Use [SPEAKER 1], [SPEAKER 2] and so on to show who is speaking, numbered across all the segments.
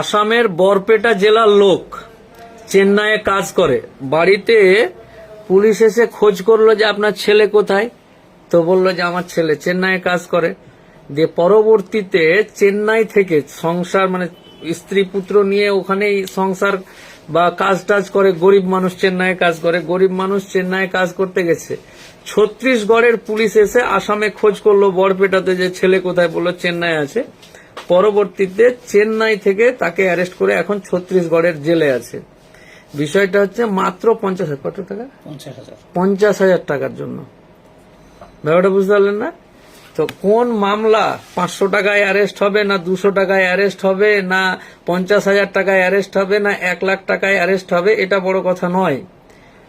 [SPEAKER 1] আসামের বরপেটা জেলার লোক চেন্নাইয়ে কাজ করে। বাড়িতে পুলিশ এসে খোঁজ করল যে আপনার ছেলে কোথায়? তো বলল যে আমার ছেলে চেন্নাইয়ে কাজ করে। দিয়ে পরবর্তীতে চেন্নাই থেকে সংসার মানে স্ত্রী পুত্র নিয়ে ওখানেই সংসার বা কাজ টাজ করে, গরিব মানুষ চেন্নাইয়ে কাজ করে। গরিব মানুষ চেন্নাইয়ে কাজ করতে গেছে। ছত্তিশগড়ের পুলিশ এসে আসামে খোঁজ করল বরপেটাতে যে ছেলে কোথায়? বলল চেন্নাই আছে। পরবর্তীতে চেন্নাই থেকে তাকে অ্যারেস্ট করে এখন ছত্তিশগড়ের জেলে আছে। বিষয়টা হচ্ছে মাত্র পঞ্চাশ হাজার কত টাকা?
[SPEAKER 2] পঞ্চাশ হাজার।
[SPEAKER 1] পঞ্চাশ হাজার টাকার জন্য। ব্যাপারটা বুঝতে পারলেন না? তো কোন মামলা পাঁচশো টাকায় অ্যারেস্ট হবে না দুশো টাকায় অ্যারেস্ট হবে না পঞ্চাশ হাজার টাকায় অ্যারেস্ট হবে না এক লাখ টাকায় অ্যারেস্ট হবে এটা বড় কথা নয়।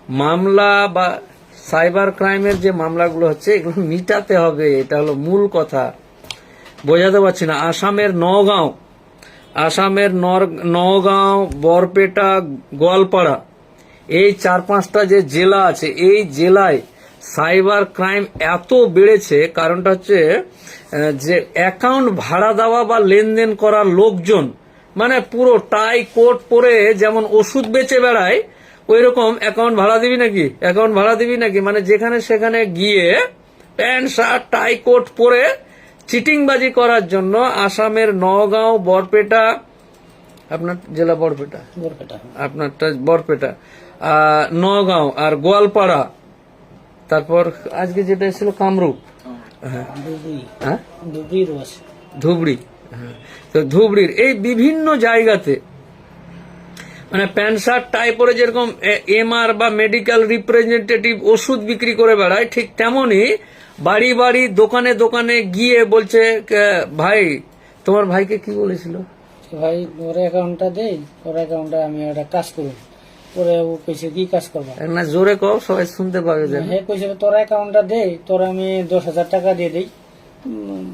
[SPEAKER 1] মামলা বা সাইবার ক্রাইমের যে মামলাগুলো হচ্ছে এগুলো মিটাতে হবে এটা হলো মূল কথা। বোঝাতে পারছি না। আসামের নগাঁও, আসামের নওগাঁও বরপেটা, গোয়ালপাড়া, এই চার পাঁচটা যে জেলা আছে, এই জেলায় সাইবার ক্রাইম এত বেড়েছে, কারণটা হচ্ছে যে অ্যাকাউন্ট ভাড়া দেওয়া বা লেনদেন করার লোকজন মানে পুরো টাই কোট পরে যেমন ওষুধ বেচে বেড়ায় ওই রকম অ্যাকাউন্ট ভাড়া দিবি নাকি? অ্যাকাউন্ট ভাড়া দিবি নাকি? মানে যেখানে সেখানে গিয়ে প্যান্ট, শার্ট, টাই কোট পরে চিটিংবাজি করার জন্য আসামের নওগাঁও বরপেটা আপনার জেলা বরপেটা?
[SPEAKER 2] বরপেটা।
[SPEAKER 1] আপনারটা বরপেটা আহ, নওগাঁও আর গোয়ালপাড়া। তারপর আজকে যেটা ছিল কামরূপ। হ্যাঁ
[SPEAKER 2] ধুবড়ি।
[SPEAKER 1] হ্যাঁ? ধুবড়ি হ্যাঁ। তো ধুবড়ির এই বিভিন্ন জায়গাতে মানে প্যান্ট শার্ট টাই পরে যেরকম এমআর বা মেডিকেল রিপ্রেজেন্টেটিভ ওষুধ বিক্রি করে বেড়ায় ঠিক তেমনই বাড়ি বাড়ি দোকানে দোকানে গিয়ে বলছে ভাই তোমার ভাইকে কি বলেছিল?
[SPEAKER 2] ভাই ওর অ্যাকাউন্টটা দেই ওর অ্যাকাউন্টে আমি একটা কাজ করুন পরে ও কইছে কি কাজ করবা?
[SPEAKER 1] না জোরে কও সবাই শুনতে পাবে যেন।
[SPEAKER 2] হে কইছে তোর অ্যাকাউন্টটা দে তোর আমি দশ হাজার টাকা দিয়ে দেই।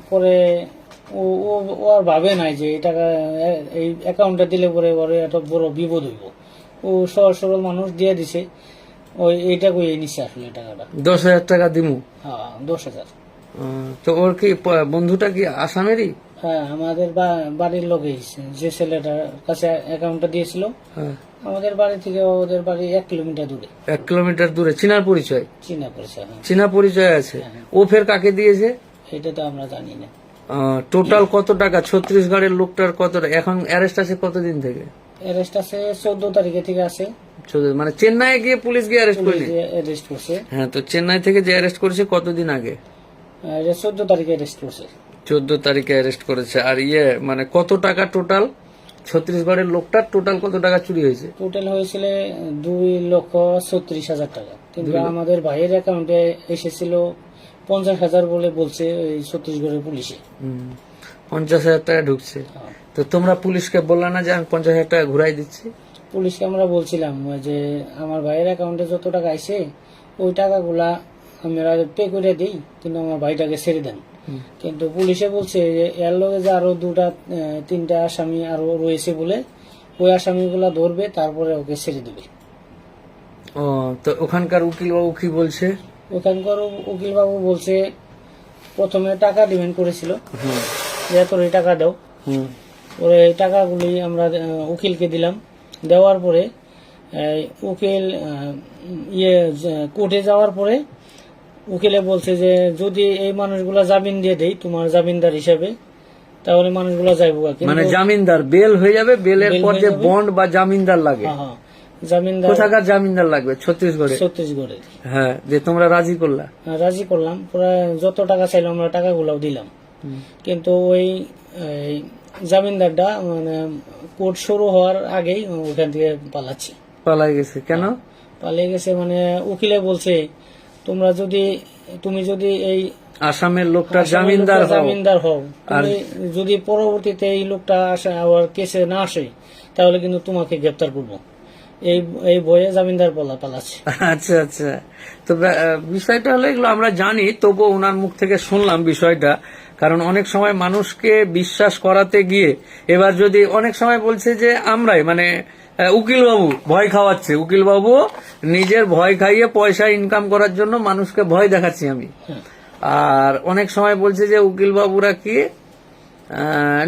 [SPEAKER 2] পরে ও ও ও আর ভাবে নাই যে এই টাকা এই অ্যাকাউন্টটা দিলে পরে ওর এত বড় বিপদ হইব। ও সহজ সরল মানুষ দিয়ে দিছে। ওই এইটা কই নিচ্ছে আসলে টাকাটা।
[SPEAKER 1] দশ হাজার টাকা দিমু?
[SPEAKER 2] হ্যাঁ দশ হাজার।
[SPEAKER 1] তো ওর কি বন্ধুটা কি আসামেরই?
[SPEAKER 2] হ্যাঁ আমাদের বাড়ির লোকে যে ছেলেটার কাছে অ্যাকাউন্টটা দিয়েছিল
[SPEAKER 1] হ্যাঁ।
[SPEAKER 2] আমাদের বাড়ি থেকে ওদের বাড়ি এক কিলোমিটার দূরে।
[SPEAKER 1] এক কিলোমিটার দূরে চিনার পরিচয়?
[SPEAKER 2] চীনা পরিচয় হ্যাঁ।
[SPEAKER 1] চীনা পরিচয় আছে। ও ফের কাকে দিয়েছে?
[SPEAKER 2] এটা তো আমরা জানি না।
[SPEAKER 1] টোটাল কত টাকা? ছত্রিশগড়ের লোকটার কত এখন অ্যারেস্ট আছে কতদিন থেকে?
[SPEAKER 2] অ্যারেস্ট আছে চোদ্দ তারিখে থেকে আছে।
[SPEAKER 1] মানে চেন্নাই গিয়ে পুলিশ গিয়ে অ্যারেস্ট
[SPEAKER 2] অ্যারেস্ট করছে।
[SPEAKER 1] হ্যাঁ তো চেন্নাই থেকে যে অ্যারেস্ট করেছে কতদিন আগে?
[SPEAKER 2] চোদ্দ তারিখে অ্যারেস্ট করছে।
[SPEAKER 1] চোদ্দ তারিখে অ্যারেস্ট করেছে। আর ইয়ে মানে কত টাকা টোটাল ছত্রিশগড়ের লোকটার টোটাল কত টাকা চুরি হয়েছে?
[SPEAKER 2] টোটাল হয়েছিল দুই লক্ষ ছত্রিশ হাজার টাকা। কিন্তু আমাদের ভাইয়ের অ্যাকাউন্টে এসেছিল পঞ্চাশ হাজার বলে বলছে ওই ছত্রিশগড়ের পুলিশে।
[SPEAKER 1] পঞ্চাশ হাজার টাকা ঢুকছে।
[SPEAKER 2] হ্যাঁ।
[SPEAKER 1] তো তোমরা পুলিশকে বললে না যে আমি পঞ্চাশ হাজার টাকা ঘুরাই দিচ্ছি?
[SPEAKER 2] পুলিশকে আমরা বলছিলাম যে আমার ভাইয়ের অ্যাকাউন্টে যত টাকা আইছে ওই টাকাগুলা আমরা পে করে দিই কিন্তু আমার ভাইটাকে ছেড়ে দেন। কিন্তু পুলিশে বলছে যে এর লগে যে আরও দুটা তিনটা আসামি আরও রয়েছে বলে ওই আসামিগুলা ধরবে তারপরে ওকে ছেড়ে দেবে।
[SPEAKER 1] ও তো ওখানকার উকিল বাবু কি বলছে?
[SPEAKER 2] ওখানকার উকিল বাবু বলছে প্রথমে টাকা ডিমান্ড করেছিল যে এত এই টাকা দাও। পরে এই টাকাগুলি আমরা উকিলকে দিলাম। দেওয়ার পরে উকিল ইয়ে কোর্টে যাওয়ার পরে উকিলে বলছে যে যদি এই মানুষগুলা জামিন দিয়ে দেই তোমার জামিনদার হিসেবে তাহলে মানুষগুলা যাইবো
[SPEAKER 1] মানে জামিনদার বেল হয়ে যাবে বেলের পর যে বন্ড বা জামিনদার লাগে।
[SPEAKER 2] হ্যাঁ হ্যাঁ। জামিনদার
[SPEAKER 1] কোথাকার জামিনদার লাগবে? ছত্তিশগড়ে।
[SPEAKER 2] ছত্তিশগড়ের
[SPEAKER 1] হ্যাঁ যে তোমরা রাজি করলা।
[SPEAKER 2] আহ, রাজি করলাম। যত টাকা চাইলো আমরা টাকাগুলাও দিলাম। কিন্তু ওই জামিনদারটা মানে কোর্ট শুরু হওয়ার আগেই ওখান থেকে পালাচ্ছে।
[SPEAKER 1] পালাই গেছে। কেন?
[SPEAKER 2] পালিয়ে গেছে মানে উকিলে বলছে তোমরা যদি তুমি যদি এই
[SPEAKER 1] আসামের লোকটা জামিনদার
[SPEAKER 2] জামিনদার হও তুমি যদি পরবর্তীতে এই লোকটা আসে আবার কেসে না আসে তাহলে কিন্তু তোমাকে গ্রেপ্তার করব। এই এই বইয়ে জামিনদার পালা পালাচ্ছে।
[SPEAKER 1] আচ্ছা আচ্ছা। তো বিষয়টা হলো এগুলো আমরা জানি তবুও ওনার মুখ থেকে শুনলাম বিষয়টা। কারণ অনেক সময় মানুষকে বিশ্বাস করাতে গিয়ে, এবার যদি অনেক সময় বলছে যে আমরাই মানে উকিল বাবু ভয় খাওয়াচ্ছে উকিল বাবু নিজের ভয় খাইয়ে পয়সা ইনকাম করার জন্য মানুষকে ভয় দেখাচ্ছি আমি। আর অনেক সময় বলছে যে উকিল বাবুরা কি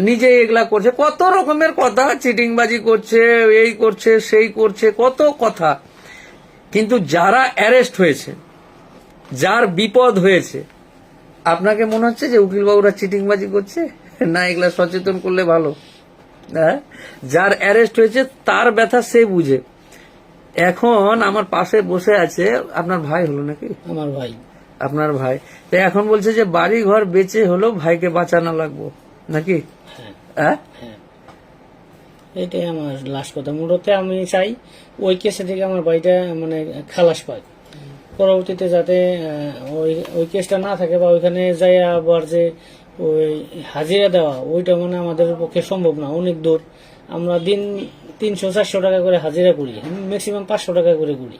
[SPEAKER 1] নিজে এগুলা করছে, কত রকমের কথা, চিটিংবাজি করছে, এই করছে, সেই করছে, কত কথা কিন্তু যারা অ্যারেস্ট হয়েছে, যার বিপদ হয়েছে আপনাকে মনে হচ্ছে যে উকিলবাবুরা চিটিংবাজি করছে? না এগুলা সচেতন করলে ভালো। হ্যাঁ? যার অ্যারেস্ট হয়েছে তার ব্যথা সে বুঝে। এখন আমার পাশে বসে আছে আপনার ভাই হলো নাকি?
[SPEAKER 2] আমার ভাই।
[SPEAKER 1] আপনার ভাই। তো এখন বলছে যে বাড়ি ঘর বেঁচে হলেও ভাইকে বাঁচানো লাগবো। নাকি?
[SPEAKER 2] হ্যাঁ।
[SPEAKER 1] হ্যাঁ?
[SPEAKER 2] হ্যাঁ। এটাই আমার লাস্ট কথা। মূলত আমি চাই ওই কেসে থেকে আমার ভাইটা মানে খালাস পায় পরবর্তীতে যাতে ওই ওই কেসটা না থাকে বা ওইখানে যাই আবার যে ওই হাজিরা দেওয়া, ওইটা মানে আমাদের পক্ষে সম্ভব না। অনেক দূর আমরা দিন তিনশো, চারশো টাকা করে হাজিরা করি ম্যাক্সিমাম পাঁচশো টাকা করে করি।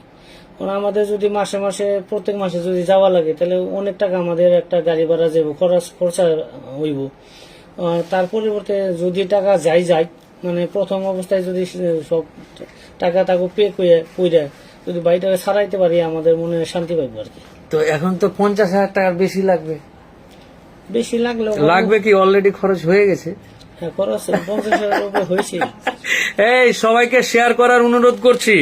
[SPEAKER 2] কারণ আমাদের যদি মাসে মাসে, প্রত্যেক মাসে যদি যাওয়া লাগে, তাহলে অনেক টাকা আমাদের একটা গাড়ি ভাড়া যাব খরচ, খরচা হইব। তার পরিবর্তে যদি টাকা যাই যায় মানে প্রথম অবস্থায় যদি সব টাকা তাকে পে করে কইরা যদি বাড়িটাকে সারাইতে পারি আমাদের মনে শান্তি পাইব আর কি।
[SPEAKER 1] তো এখন তো পঞ্চাশ হাজার টাকার বেশি লাগবে।
[SPEAKER 2] বেশি লাগলেও
[SPEAKER 1] লাগবে কি? অলরেডি খরচ হয়ে গেছে।
[SPEAKER 2] হ্যাঁ খরচ পঞ্চাশ হাজার উপরে হয়েছে।
[SPEAKER 1] এই সবাইকে শেয়ার করার অনুরোধ করছি।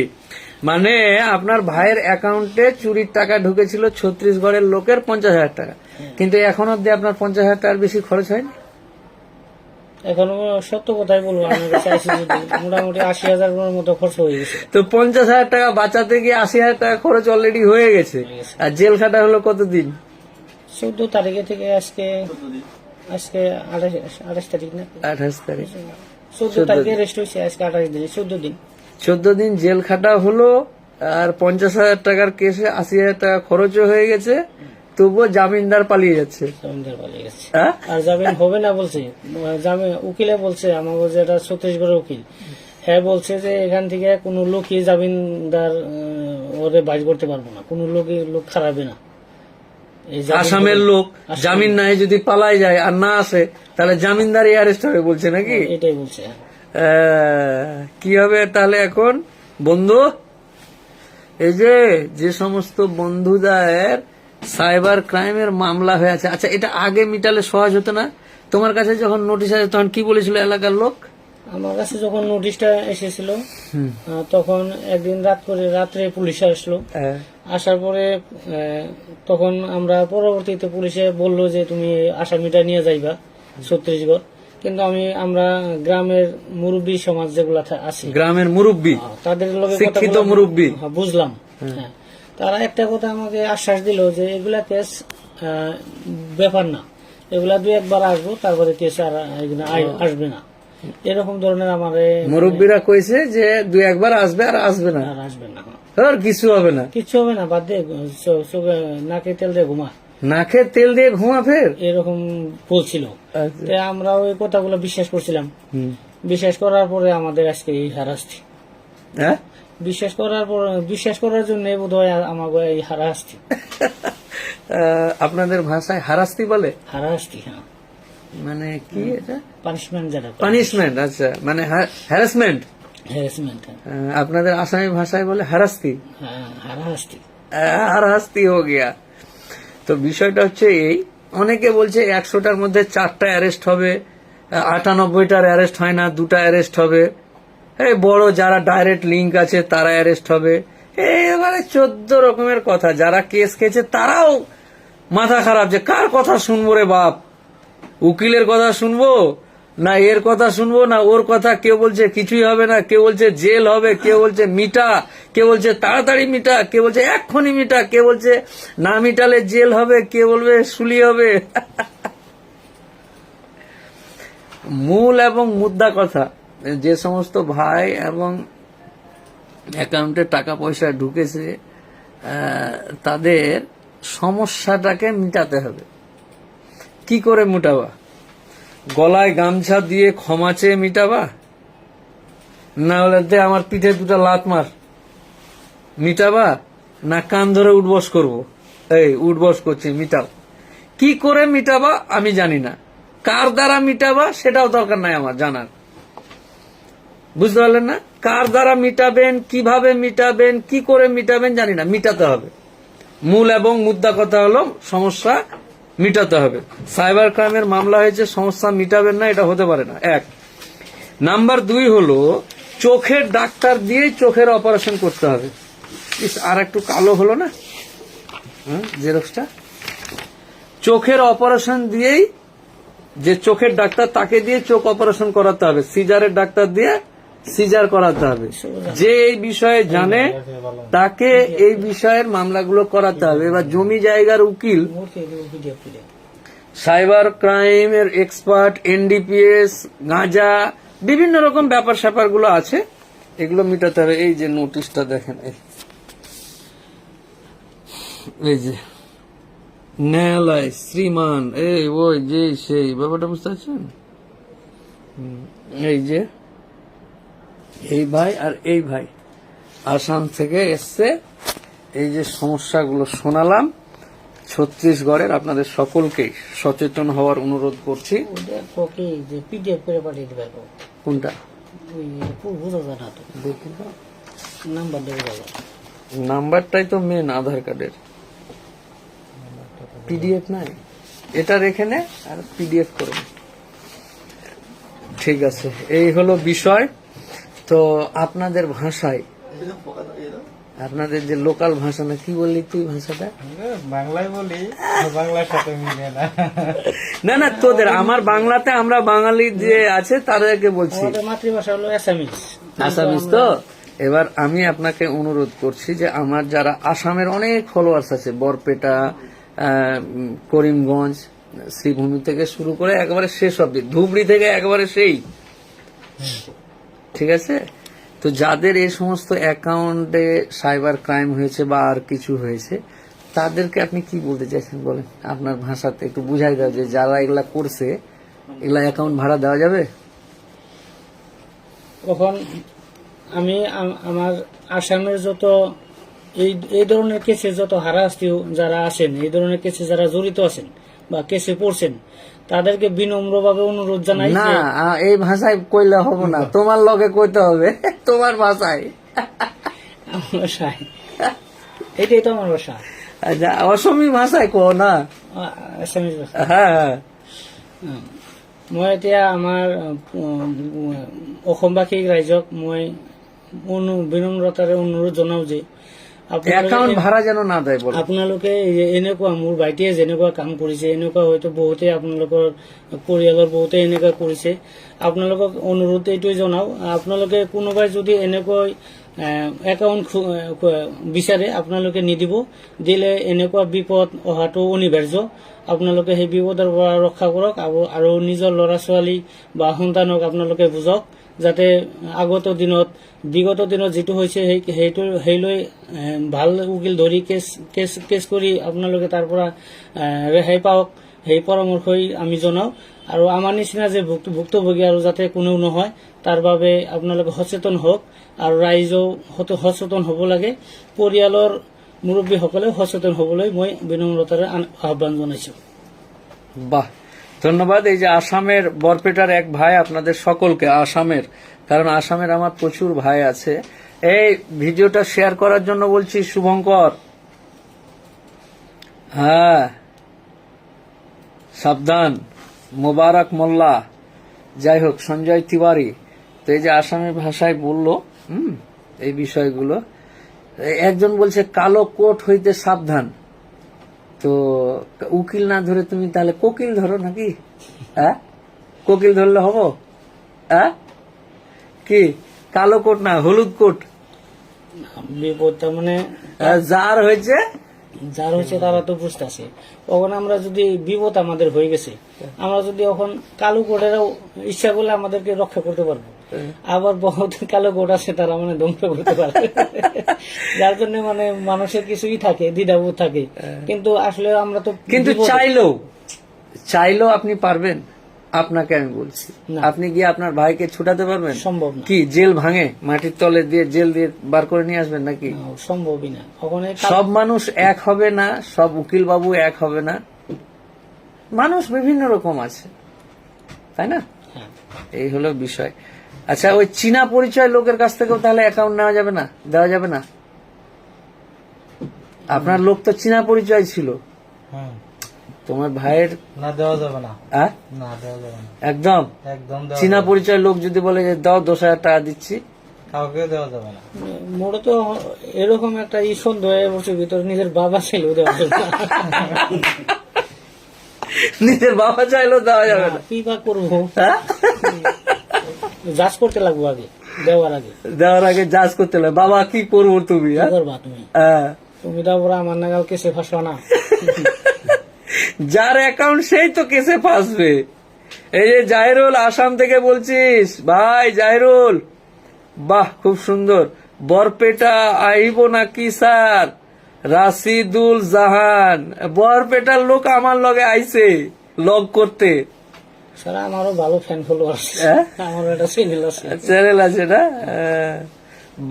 [SPEAKER 1] মানে আপনার ভাইয়ের অ্যাকাউন্টে চুরির টাকা ঢুকেছিল ছত্রিশগড়ের লোকের পঞ্চাশ হাজার টাকা। কিন্তু এখন অব্দি আপনার পঞ্চাশ হাজার টাকার বেশি খরচ হয়নি?
[SPEAKER 2] এখনও সত্য কথাই বলব আমার কাছে আইসি মোটামুটি আশি হাজার মতো খরচ হয়ে গেছে।
[SPEAKER 1] তো পঞ্চাশ হাজার টাকা বাঁচাতে গিয়ে আশি হাজার টাকা খরচ অলরেডি হয়ে গেছে। আর জেল খাটা হলো কতদিন?
[SPEAKER 2] চোদ্দ তারিখে থেকে আজকে আজকে আঠাশ আঠাশ তারিখ না?
[SPEAKER 1] আঠাশ তারিখ।
[SPEAKER 2] চোদ্দ তারিখে রেস্ট হয়েছে আজকে আঠাশ দিন চোদ্দ দিন।
[SPEAKER 1] চোদ্দ দিন জেল খাটা হলো আর পঞ্চাশ হাজার টাকার কেসে আশি হাজার টাকা খরচও হয়ে গেছে। তবুও জামিনদার পালিয়ে যাচ্ছে।
[SPEAKER 2] জামিনদার পালিয়ে গেছে।
[SPEAKER 1] হ্যাঁ?
[SPEAKER 2] আর জামিন হবে না বলছে। উকিলে বলছে আমাকে যেটা ছত্তিশগড়ের উকিল। হ্যাঁ বলছে যে এখান থেকে কোনো লোকই জামিনদার ওরে বাইর করতে পারব না। কোনো লোকই লোক খারাপে না। এই
[SPEAKER 1] আসামের লোক জামিন নাই যদি পালাই যায় আর না আসে তাহলে জামিনদারই অ্যারেস্ট হবে বলছে নাকি?
[SPEAKER 2] এটাই বলছে। হ্যাঁ।
[SPEAKER 1] কি হবে তাহলে এখন? বন্ধু এই যে যে সমস্ত বন্ধুদের সাইবার ক্রাইমের মামলা হয়ে আছে। আচ্ছা এটা আগে মিটালে সহজ হতো না? তোমার কাছে যখন নোটিশ আসে তখন কি বলেছিল এলাকার লোক?
[SPEAKER 2] আমার কাছে যখন নোটিশটা এসেছিল তখন একদিন রাত করে রাত্রে পুলিশ আসলো।
[SPEAKER 1] হ্যাঁ,
[SPEAKER 2] আসার পরে তখন আমরা পরবর্তীতে পুলিশে বলল যে তুমি আসামিটা নিয়ে যাইবা ছত্রিশগড়। কিন্তু আমি আমরা গ্রামের মুরব্বী সমাজ যেগুলা আছে
[SPEAKER 1] গ্রামের মুরব্বী?
[SPEAKER 2] তাদের
[SPEAKER 1] শিক্ষিত। মুরব্বী।
[SPEAKER 2] হ্যাঁ, বুঝলাম। হ্যাঁ। তারা একটা কথা আমাকে আশ্বাস দিল যে এগুলা কেস ব্যাপার না। এগুলা দুই একবার আসব তারপরে কেস আর আসবে না। এরকম ধরনের আমার
[SPEAKER 1] মুরব্বীরা কইছে যে দু একবার আসবে আর আসবে না।
[SPEAKER 2] আর আসবে না
[SPEAKER 1] আর কিছু হবে না।
[SPEAKER 2] কিচ্ছু হবে না বাদ দিয়ে নাকে তেল দিয়ে ঘুমা।
[SPEAKER 1] নাকে তেল দিয়ে ঘুমা ফের?
[SPEAKER 2] এরকম বলছিল।
[SPEAKER 1] আচ্ছা।
[SPEAKER 2] আমরা ওই কথাগুলো বিশ্বাস করছিলাম। বিশ্বাস করার পরে আমাদের আজকে এই হারাস্তি
[SPEAKER 1] হ্যাঁ?
[SPEAKER 2] বিশ্বাস করার পর বিশ্বাস করার জন্য বোধ হয় আমাকে এই হারাস্তি
[SPEAKER 1] আহ, আপনাদের ভাষায় হারাস্তি বলে?
[SPEAKER 2] হারাস্তি হ্যাঁ।
[SPEAKER 1] মানে কি এটা?
[SPEAKER 2] পানিশমেন্ট যেটা
[SPEAKER 1] পানিশমেন্ট আচ্ছা। মানে হ্যারাসমেন্ট
[SPEAKER 2] হ্যারাসমেন্ট
[SPEAKER 1] আপনাদের আসামি ভাষায় বলে হারাস্তি
[SPEAKER 2] হ্যাঁ হারাস্তি
[SPEAKER 1] হারাস্তি হো গিয়া। তো বিষয়টা হচ্ছে এই অনেকে বলছে একশোটার মধ্যে চারটা অ্যারেস্ট হবে আটানব্বইটার অ্যারেস্ট হয় না দুটা অ্যারেস্ট হবে। এই বড় যারা ডাইরেক্ট লিঙ্ক আছে তারা অ্যারেস্ট হবে। এবারে চোদ্দ রকমের কথা। যারা কেস খেয়েছে, তারাও মাথা খারাপ যে, কার কথা শুনব রে বাপ? উকিলের কথা শুনব? না এর কথা শুনব, না ওর কথা? কেউ বলছে কিছুই হবে না। কেউ বলছে জেল হবে, কেউ বলছে মিটা, কেউ বলছে তাড়াতাড়ি মিটা, কেউ বলছে এক্ষুনি মিটা, কেউ বলছে না মিটালে জেল হবে কে বলবে শুলি হবে। মূল এবং মুদ্রা কথা। যে সমস্ত ভাই এবং অ্যাকাউন্টে টাকা পয়সা ঢুকেছে তাদের সমস্যাটাকে মিটাতে হবে। কি করে মিটাবা? গলায় গামছা দিয়ে ক্ষমা চেয়ে মিটাবা? না হলে দে আমার পিঠে দুটো লাত মার। মিটাবা? না কান ধরে উঠবস করব? এই, উঠবস করছি, মিটাও। কি করে মিটাবা আমি জানি না। কার দ্বারা মিটাবা সেটাও দরকার নাই আমার জানার। বুঝতে পারলেন না? কার দ্বারা মিটাবেন, কীভাবে মিটাবেন, কি করে মিটাবেন জানি না, মিটাতে হবে। মূল এবং মুদ্রা কথা হলো সমস্যা মিটাতে হবে। সাইবার ক্রাইমের মামলা হয়েছে, সমস্যা মিটাবেন না, এটা হতে পারে না। এক। নাম্বার দুই হলো, চোখের ডাক্তার দিয়েই চোখের অপারেশন করতে হবে। আর একটু কালো হলো না? জেরক্সটা? চোখের অপারেশন দিয়েই যে চোখের ডাক্তার, তাকে দিয়ে চোখ অপারেশন করাতে হবে। সিজারের ডাক্তার দিয়ে সিজার করাতে হবে। যে এই বিষয়ে জানে তাকে এই বিষয়ের মামলাগুলো করাতে হবে। এবার জমি জায়গার উকিল সাইবার ক্রাইমের এক্সপার্ট এনডিপিএস গাঁজা বিভিন্ন রকম ব্যাপার স্যাপারগুলো আছে এগুলো মিটাতে হবে। এই যে নোটিশটা দেখেন এই। এই যে ন্যায়ালয় শ্রীমান এই ওই যে সেই ব্যাপারটা বুঝতে পারছেন? এই যে এই ভাই আর এই ভাই। আসাম থেকে এসছে। এই যে সমস্যাগুলো শোনালাম ছত্তিশগড়ের আপনাদের সকলকেই সচেতন হওয়ার অনুরোধ করছি। কোনটা? নাম্বারটাই তো মেন আধার কার্ডের। পিডিএফ নাই? এটা রেখে নে আর পিডিএফ করে। ঠিক আছে এই হলো বিষয়। তো আপনাদের ভাষায় আপনাদের যে লোকাল ভাষা না কি বললি তুই ভাষাটা?
[SPEAKER 3] বাংলায় বলি বাংলার সাথে মিলে না।
[SPEAKER 1] না না তোদের আমার বাংলাতে আমরা বাঙালি যে আছে তাদেরকে বলছি।
[SPEAKER 2] মাতৃভাষা হলো অ্যাসামিস
[SPEAKER 1] আসামিস তো? এবার আমি আপনাকে অনুরোধ করছি যে আমার যারা আসামের অনেক ফলোয়ার্স আছে বরপেটা করিমগঞ্জ শ্রীভূমি থেকে শুরু করে একেবারে শেষ অব্দি ধুবড়ি থেকে একেবারে সেই। ঠিক আছে? তো যাদের এই সমস্ত অ্যাকাউন্টে সাইবার ক্রাইম হয়েছে বা আর কিছু হয়েছে, তাদেরকে আপনি কি বলতে চাইছেন বলেন? আপনার ভাষাতে একটু বুঝাই দাও যে যারা এগুলা করছে, এগুলা অ্যাকাউন্ট ভাড়া দেওয়া যাবে?
[SPEAKER 2] তখন আমি আমার আসামের যত এই এই ধরনের কেসে যত হারাস্তি যারা আছেন, এই ধরনের কেসে যারা জড়িত আছেন বা কেসে পড়ছেন তাদেরকে বিনম্রভাবে অনুরোধ জানাই
[SPEAKER 1] না এই ভাষায় কইলে হবে না। তোমার লগে কইতে হবে তোমার ভাষায়।
[SPEAKER 2] ভাষায়। এটাই তো আমার ভাষা।
[SPEAKER 1] আচ্ছা, অসমী ভাষায় কো না?
[SPEAKER 2] আসামিজ ভাষা।
[SPEAKER 1] হ্যাঁ হ্যাঁ।
[SPEAKER 2] মই এতিয়া আমাৰ অসমবাসী ৰাইজক মই বিনম্ৰতাৰে অনুৰোধ জনাও যে আপোনালোকে
[SPEAKER 1] ভাড়া যেন না দেয় বলো।
[SPEAKER 2] আপোনালোকে এনেকুৱা মোৰ ভাইটিয়ে যেনেকুৱা কাম কৰিছে এনেকুৱা হয়তো বহুতে আপোনালোকৰ পৰিয়ালৰ বহুতে এনেকুৱা কৰিছে। আপোনালোকক অনুৰোধ এইটোৱে জনাও আপোনালোকে কোনোবাই যদি এনেকৈ একাউণ্ট বিচাৰে আপোনালোকে নিদিব। দিলে এনেকুৱা বিপদ অহাটো অনিবাৰ্য। আপোনালোকে সেই বিপদৰ পৰা ৰক্ষা কৰক আৰু- নিজৰ ল'ৰা ছোৱালী বা সন্তানক আপোনালোকে বুজক যাতে আগত দিনত, বিগত দিনত যিটো হৈছে সেই, সেইটো, সেইলৈ ভালো উকিল ধৰি কেছ কেছ কেছ কৰি আপোনালোকে তাৰ পৰা ৰেহাই পাওক, সেই পৰামৰ্শই আমি জনাওঁ। আৰু আমাৰ নিচিনা যে ভুক্ত- ভুক্তভোগী আৰু যাতে কোনেও নহয়, তাৰ বাবে আপোনালোকে সচেতন হওক আৰু ৰাইজেও সচেতন হ'ব লাগে। পৰিয়ালৰ মুৰব্বীসকলেও সচেতন হ'বলৈ মই বিনম্ৰতাৰে আহ্বান জনাইছোঁ।
[SPEAKER 1] বাহ। ধন্যবাদ। এই যে আসামের বরপেটার এক ভাই আপনাদের সকলকে, আসামের, কারণ আসামের আমার প্রচুর ভাই আছে। এই ভিডিওটা শেয়ার করার জন্য বলছি, শুভঙ্কর। হ্যাঁ। সাবধান। মোবারক মোল্লা। যাই হোক, সঞ্জয় তিওয়ারি। তো এই যে আসামি ভাষায় বলল, হুম, এই বিষয়গুলো, একজন বলছে, কালো কোট হইতে সাবধান। তো উকিল না ধরে তুমি তাহলে কোকিল ধরো নাকি? হ্যাঁ? কোকিল ধরলে হব? হ্যাঁ? কি? কালো কোট না হলুদ কোট?
[SPEAKER 2] মানে
[SPEAKER 1] যার হয়েছে?
[SPEAKER 2] যার হয়েছে তারা তো বুঝতেছে। তখন আমরা যদি বিপদ আমাদের হয়ে গেছে আমরা যদি এখন কালো কোটেরও ইচ্ছা করলে আমাদেরকে রক্ষা করতে পারব। আবার বহুত কালো কোট আছে তারা মানে ধ্বংস করতে পারে। যার জন্য মানে মানুষের কিছুই থাকে দ্বিধাবোধ থাকে। কিন্তু আসলে আমরা তো
[SPEAKER 1] কিন্তু চাইলেও চাইলেও আপনি পারবেন আপনাকে আমি বলছি। আপনি গিয়ে আপনার ভাইকে ছুটাতে পারবেন?
[SPEAKER 2] সম্ভব
[SPEAKER 1] কি জেল ভাঙে? মাটির তলে দিয়ে জেল দিয়ে বার করে নিয়ে আসবেন নাকি?
[SPEAKER 2] সম্ভবই না। ওখানে
[SPEAKER 1] সব মানুষ এক হবে না সব উকিল বাবু এক হবে না। মানুষ বিভিন্ন রকম আছে। তাই না?
[SPEAKER 2] হ্যাঁ।
[SPEAKER 1] এই হলো বিষয়। আচ্ছা ওই চীনা পরিচয় লোকের কাছ থেকেও তাহলে অ্যাকাউন্ট নেওয়া যাবে না? দেওয়া যাবে না? আপনার লোক তো চীনা পরিচয় ছিল। তোমার ভাইয়ের
[SPEAKER 3] না দেওয়া যাবে না। না দেওয়া যাবে না।
[SPEAKER 1] একদম?
[SPEAKER 3] একদম
[SPEAKER 1] চীনা পরিচয় লোক যদি বলে যে দাও দশ হাজার টাকা দিচ্ছি।
[SPEAKER 3] কাউকে দেওয়া যাবে না।
[SPEAKER 2] মূলত এরকম একটা ই সন্দেহ ভিতরে নিজের বাবা ছিল।
[SPEAKER 1] নিজের বাবা চাইলেও দেওয়া যাবে না
[SPEAKER 2] কি বা করব?
[SPEAKER 1] হ্যাঁ?
[SPEAKER 2] যাচ করতে লাগবো আগে দেওয়ার আগে।
[SPEAKER 1] দেওয়ার আগে জাজ করতে লাগে বাবা কি করব তুমি হ্যাঁ?
[SPEAKER 2] করবা তুমি?
[SPEAKER 1] হ্যাঁ।
[SPEAKER 2] তুমি তারপরে আমার নাগাল কেসে ফাঁসো না।
[SPEAKER 1] যার অ্যাকাউন্ট সেই তো কেসে ফাঁসবে। এই যে জাহিরুল আসাম থেকে বলছিস ভাই জাহিরুল বাহ খুব সুন্দর। বরপেটা আইব নাকি স্যার? রাশিদুল জাহান বরপেটার লোক আমার লগে আইছে লগ করতে।
[SPEAKER 2] স্যার আমারও ভালো ফ্যান ফলোয়ার আছে
[SPEAKER 1] হ্যাঁ?
[SPEAKER 2] আমারও একটা চ্যানেল আছে।
[SPEAKER 1] চ্যানেল আছে না।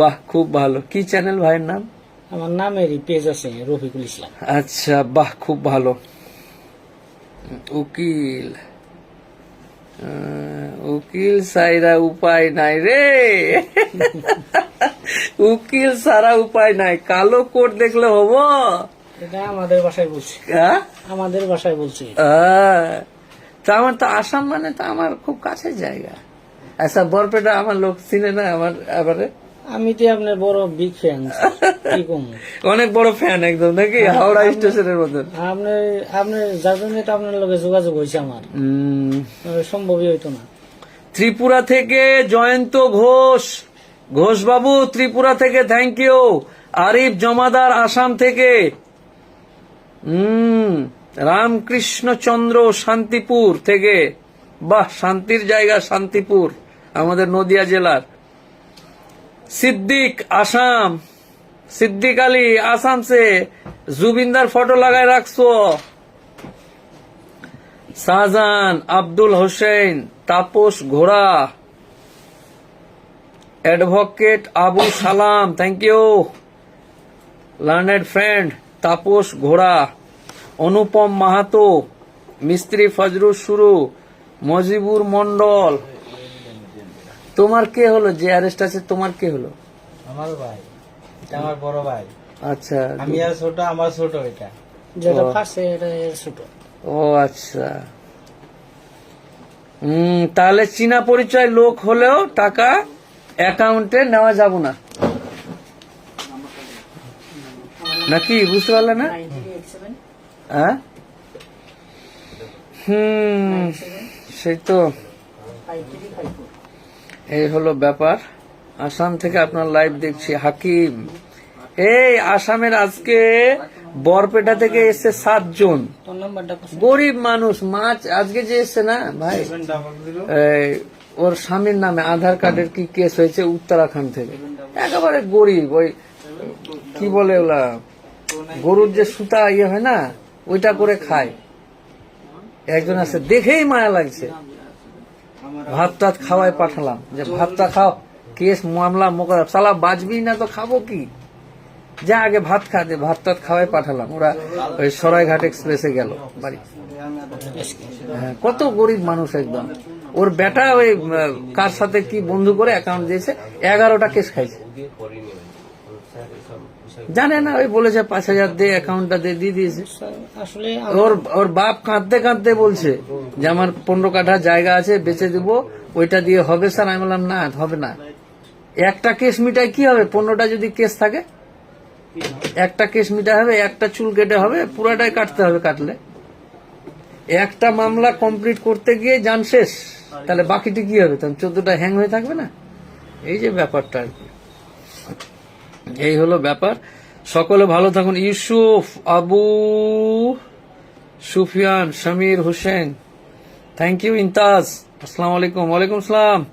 [SPEAKER 1] বাহ খুব ভালো। কি চ্যানেল ভাইয়ের নাম?
[SPEAKER 2] আমার নামেরই পেজ আছে রফিকুল ইসলাম।
[SPEAKER 1] আচ্ছা বাহ খুব ভালো। উকিল। সাইরা উপায় নাই রে। উকিল সারা উপায় নাই। কালো কোট দেখলে হব।
[SPEAKER 2] এটা আমাদের বাসায় বলছি।
[SPEAKER 1] হ্যাঁ?
[SPEAKER 2] আমাদের বাসায় বলছি।
[SPEAKER 1] তা আমার তো আসাম মানে তো আমার খুব কাছের জায়গা। আচ্ছা বরপেটা আমার লোক চিনে না আমার এবারে?
[SPEAKER 2] আমি তো আপনার বড় বিগ ফ্যান
[SPEAKER 1] অনেক বড় ফ্যান একদম নাকি? হাওড়া স্টেশনের মতন।
[SPEAKER 2] আপনার আপনার যার জন্য তো আপনার লগে যোগাযোগ হয়েছে আমার। সম্ভবই হইতো না।
[SPEAKER 1] ত্রিপুরা থেকে জয়ন্ত ঘোষ। ঘোষ বাবু ত্রিপুরা থেকে থ্যাংক ইউ আরিফ জমাদার আসাম থেকে। হুম রামকৃষ্ণ চন্দ্র শান্তিপুর থেকে, বাহ, শান্তির জায়গা শান্তিপুর, আমাদের নদিয়া জেলার। সিদ্দিক আসাম, সিদ্দিক আলী আসাম সে জুবিন্দার ফটো লাগায় রাখছো। শাহজাহান, আব্দুল হোসেন, তাপস ঘোড়া, অ্যাডভোকেট আবু সালাম thank you learned friend, Tapas ঘোড়া। অনুপম মাহাতো মিস্ত্রি ফজরুল শুরু মজিবুর মন্ডল তোমার কে হলো? যে অ্যারেস্ট আছে তোমার কে হলো?
[SPEAKER 3] আমার ভাই। আমার বড় ভাই।
[SPEAKER 1] আচ্ছা।
[SPEAKER 3] আমি আর ছোট আমার ছোট এটা।
[SPEAKER 2] যেটা
[SPEAKER 1] ও।
[SPEAKER 2] ফার্স্ট এটা এর ছোট।
[SPEAKER 1] ও আচ্ছা। হুম তাহলে চীনা পরিচয় লোক হলেও টাকা অ্যাকাউন্টে নেওয়া যাব না। নাকি? বুঝতে পারলে না? হ্যাঁ হুম সেই তো। এই হলো ব্যাপার। আসাম থেকে আপনার লাইভ দেখছি হাকিম। এই আসামের আজকে বরপেটা থেকে এসছে সাতজন? গরিব মানুষ মাছ আজকে যে এসছে না ভাই? ওর স্বামীর নামে আধার কার্ডের কি কেস হয়েছে উত্তরাখণ্ড থেকে। একেবারে গরিব ওই কি বলে ওলা গরুর যে সুতা ইয়ে হয় না ওইটা করে খায়। একজন আছে দেখেই মায়া লাগছে। ভাত টাত খাওয়াই পাঠালাম। যে ভাতটা খাও কেস মামলা মোকরা সালা বাঁচবি না তো খাব কি? যা আগে ভাত খা দে ভাত টাত খাওয়াই পাঠালাম। ওরা ওই সরাইঘাট এক্সপ্রেসে গেল বাড়ি। হ্যাঁ, কত গরিব মানুষ একদম। ওর বেটা ওই কার সাথে কি বন্ধু করে অ্যাকাউন্ট দিয়েছে? এগারোটা কেস খাইছে। জানে না ওই বলেছে পাঁচ হাজার দিয়ে অ্যাকাউন্টটা দিয়ে দিয়ে দিয়েছে।
[SPEAKER 2] আসলে
[SPEAKER 1] ওর ওর বাপ কাঁদতে কাঁদতে বলছে যে আমার পনেরো কাঠা জায়গা আছে বেচে দিব ওইটা দিয়ে হবে স্যার? আমি বললাম না হবে না। একটা কেস মিটায় কি হবে? পনেরোটা যদি কেস থাকে? একটা কেস মিটা হবে একটা চুল কেটে হবে পুরাটাই কাটতে হবে কাটলে। একটা মামলা কমপ্লিট করতে গিয়ে যান শেষ। তাহলে বাকিটি কি হবে? তখন চোদ্দটা হ্যাং হয়ে থাকবে না? এই যে ব্যাপারটা আর কি। এই হলো ব্যাপার। সকলে ভালো থাকুন। ইউসুফ, আবু সুফিয়ান সমীর হোসেন। থ্যাংক ইউ ইন্তাজ আসসালাম আলাইকুম। ওয়ালাইকুম আসসালাম।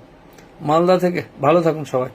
[SPEAKER 1] মালদা থেকে। ভালো থাকুন সবাই।